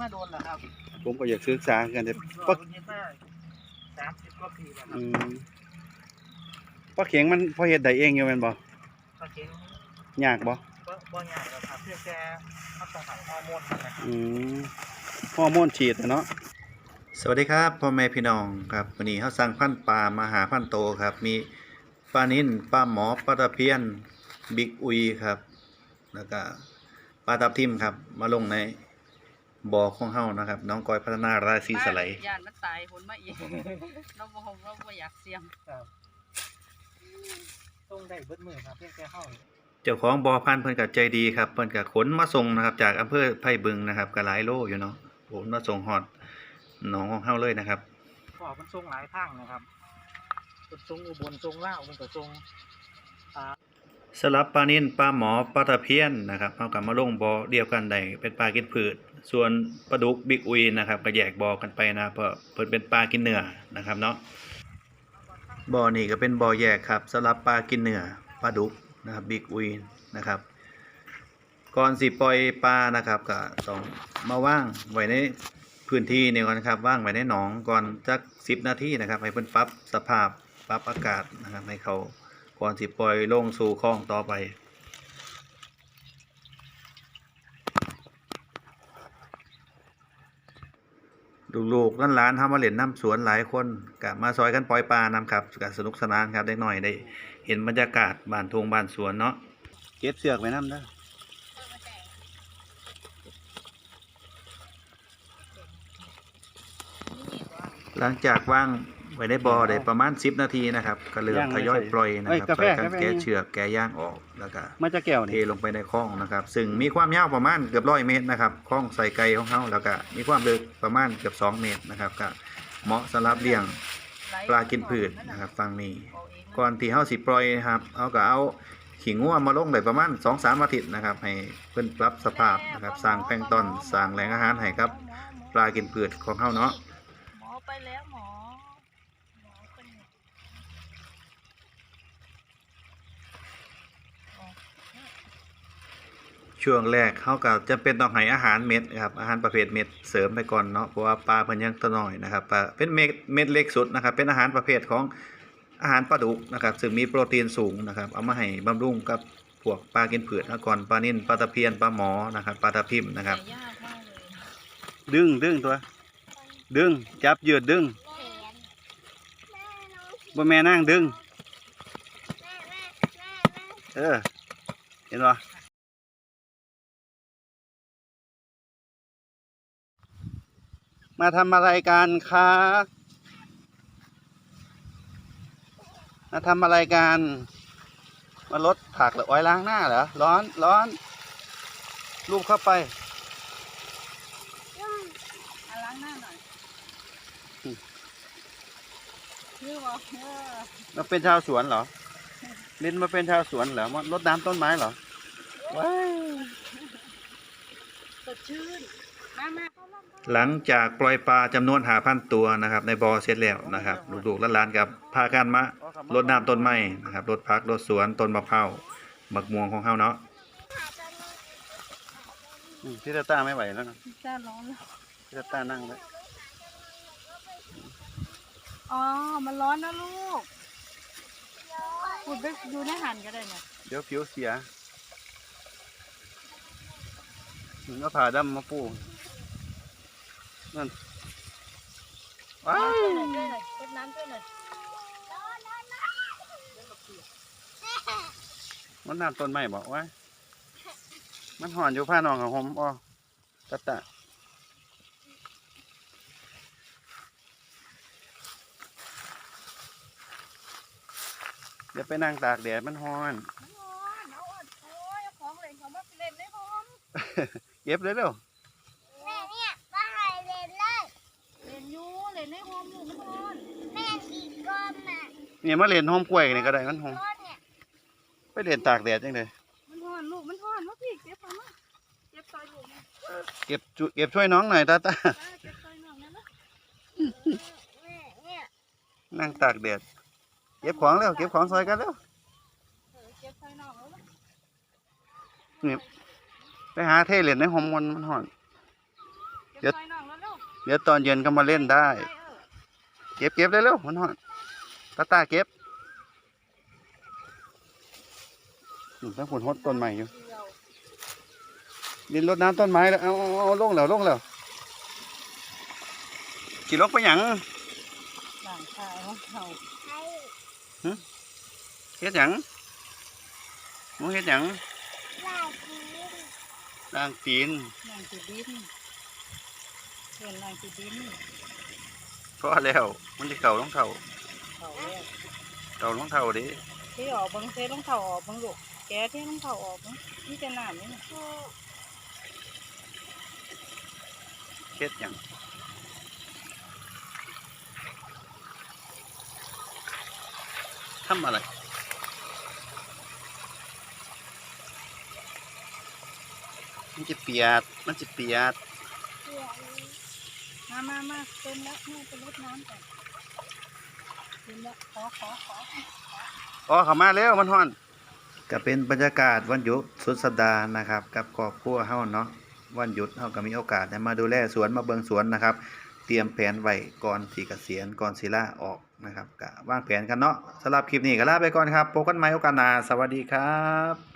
มาโดนเหรอครับผมก็อยากศึกษากันแต่ก็ปลาเฮ็ดมาสามสิบกว่าปีแล้วครับอืมปลาเข็งมันพอเฮ็ดได้เองอยู่แม่นบ่ก็เก่งยากบ่ก็บ่ยากหรอกครับเพียงแค่เขาต้องหาฮอร์โมนมันนะครับ อืมฮอร์โมนฉีดอะเนาะ สวัสดีครับพ่อแม่พี่น้องครับวันนี้เขาสั่งพันธุ์ปลามาหาพันธุ์โตครับ มีปลานิ่นปลาหมอปลาตะเพียนบิ๊กอุยครับ แล้วก็ปลาตับทิมครับ มาลงใน บ่อของเฮานะครับ น้องกอยพัฒนาราศีสไลด์ยานมันตายผลมาอีกเราบ่คงเราบ่อยากเสี่ยงต้องได้เบิดมือครับเพียงแค่เฮาเจ้าของบ่อพันธุ์เพิ่นก็ใจดีครับเพิ่นก็ขนมาส่งนะครับ จากอำเภอไผ่บึงนะครับก็หลายโลอยู่เนาะขนมาส่งฮอดหนองของเฮาเลยนะครับขอมันทรงหลายทางนะครับเป็นทรงอุบลทรงลาวมันก็ทรงสลับปลานิ่นปลาหมอปลาตะเพียนนะครับเอากลับมาลงบ่อเดียวกันได้เป็นปลากินพืช ส่วนปลาดุกบิ๊กอุยนะครับก็แยกบ่อกันไปนะเพราะเพิ่นเป็นปลากินเนื้อนะครับเนาะบ่อนี้ก็เป็นบ่อแยกครับสำหรับปลากินเนื้อปลาดุกนะครับบิ๊กอุยนะครับ ก่อนสิปล่อยปลานะครับก็ต้องมาว่างไว้ในพื้นที่นี่ก่อนนะครับว่างไว้ในหนองก่อนจัก10นาทีนะครับ ให้เพิ่นปรับสภาพปรับอากาศนะครับให้เขาก่อนสิปล่อยลงสู่คลองต่อไป ลูกๆนั่นหลานทำมาเล่นน้ำสวนหลายคนกะมาซอยกันปล่อยปลานำครับกะสนุกสนานครับได้หน่อยได้ เห็นบรรยากาศบ้านทงบ้านสวนเนาะเก็บเสือกไว้นำได้หลังจากว่าง ไว้ในบ่อได้ประมาณ10นาทีนะครับก็เริ่มทยอยปล่อยนะครับช่วยกันแกะเชือกแกะย่างออกแล้วก็ มาจะแก้วเทนี่ลงไปในคลองนะครับ ซึ่งมีความยาวประมาณเกือบร้อยเมตรนะครับคลองใส่ไก่ของเขาแล้วก็มีความลึกประมาณเกือบสองเมตรนะครับก็เหมาะสำหรับเลี้ยงปลากินพืชนะครับฟังนี้ ก่อนที่เขาสิปล่อยนะครับเขาก็เอาขิงงัวมาลงได้ประมาณ2อสามอาทิตย์นะครับ ให้เพิ่นปรับสภาพนะครับสร้างแพลงก์ต้นสร้างแหล่งอาหารให้ครับ ปลากินพืชของเขาเนาะ หมอไปแล้วหมอหมอไปไหน ช่วงแรกเขาก็จะเป็นต้องให้อาหารเม็ดครับอาหารประเภทเม็ดเสริมไปก่อนเนาะเพราะว่าปลาเพิ่นยังตัวน้อยนะครับปลาเป็นเม็ดเม็ดเล็กสุดนะครับ เป็นอาหารประเภทของอาหารปลาดุกนะครับซึ่งมีโปรตีนสูงนะครับ เอามาให้บำรุงกับพวกปลากินพืชนะก่อนปลานิ่นปลาตะเพียนปลาหมอนะครับปลาตะพิมนะครับ แต่ยากมากเลยดึงดึงตัว ดึงจับยืดดึงบ่แม่นั่งดึงเออ เห็นบ่ มาทำอะไรกันคะมาทำอะไรกันมาลดผักหรืออ้อยล้างหน้าเหรอร้อนร้อนลูบเข้าไปอะล้างหน้าหน่อยอืมคือบ่เออมาเป็นชาวสวนเหรอเล่นมาเป็นชาวสวนเหรอมารดน้ำต้นไม้เหรอว้ายส ดชื่นมามาหลังจากปล่อยปลาจำนวนหาพันตัวนะครับ ในบ่อเสร็จแล้วนะครับลูกๆหลานๆกับพากันมารดน้ำต้นไม้นะครับรดพักรดสวนต้นมะพร้าวบักม่วงของเฮาเนาะอืมพี่ตาต้าไม่ไหวแล้วนะจ้าร้อนแล้วพี่ตาต้านั่งแล้วอ๋อ มันร้อนนะลูกพูดไปดูในหันก็ได้เนี่ยเดี๋ยวผิวเสีย อืมก็ผ่าดำมาปูนั่นว้ายช่วยหน่อยช่วยหน่อยรดน้ำช่วยหน่อยมันน้ำต้นไม้บอกไว้ายมันห่อนอยู่ผ้านองของผมอ๋อตาตาเดี๋ยวไปนั่งตากแดดมันฮ้อนร้อนเอาอะโอ้ยเอาของเล่นเขามาเล่นได้พร้อม เก็บเลยเร็วแม่เนี่ยมาหายเล่นเลยเล่นอยู่เล่นได้พร้อมอยู่มันร้อนแม่สีกลมอะเนี่ยมาเล่นหอมกล้วยนี่ก็ได้มันหอมก้อนเนี่ยไปเล่นตากแดดจังเลยมันร้อนลูกมันร้อนมาพี่เก็บเอามาเก็บซอยลูกนะเก็บจุเก็บช่วยน้องหน่อยตาตาอ่าเก็บซอยน้องนะนะแม่เนี่ยนั่งตากแดดเก็บของแล้วเก็บของซอยกันแล้วเออเก็บซอยน้องแล้วนะ ไปหาเทเล่นในหอมมันมันห่อนเก็บซอยน้องแล้วลูกเดี๋ยวตอนเย็นก็มาเล่นได้ ไปเออเก็บเก็บเร็วๆมันฮอดตาตาเก็บอืมถ้าฝนฮดต้นใหม่อยู่เดียวดินรดน้ำต้นไม้แล้วเอาเอาเอาลงแล้วลงแล้วขี่ลกไปหยังหลังคาของเขาใครเฮ็ดหยังหมูเฮ็ดหยัง ลากีน ล้างตีนหลังติดดินเดินหลังติดดินพอแล้วมันจะเก่ารองเท้าเขาแล้วเก่ารองเท้าเดิที่ออกเบังเทลงเท้าออกเบังลูกแกเทลงเท้าออกเบังนี่จะน้ำนี่นะถูกเฮ็ดหยังทำอะไร มันจะเปียกมันจะเปียกเสียงมามามาเต็มแล้วแม่ไปรดน้ำก่อนเต็มแล้วขอขอขออ๋อเข้ามาแล้วมันฮ้อนก็เป็นบรรยากาศวันหยุดสุดสัปดาห์นะครับ กับครอบครัวเฮาเนาะวันหยุดเฮาก็มีโอกาสได้มาดูแลสวนมาเบิ่งสวนนะครับ เตรียมแผนไว้ก่อนสิเกษียณก่อนสิลาออกนะครับก็วางแผนกันเนาะสำหรับคลิปนี้ก็ลาไปก่อนครับพบกันใหม่โอกาสหน้าสวัสดีครับ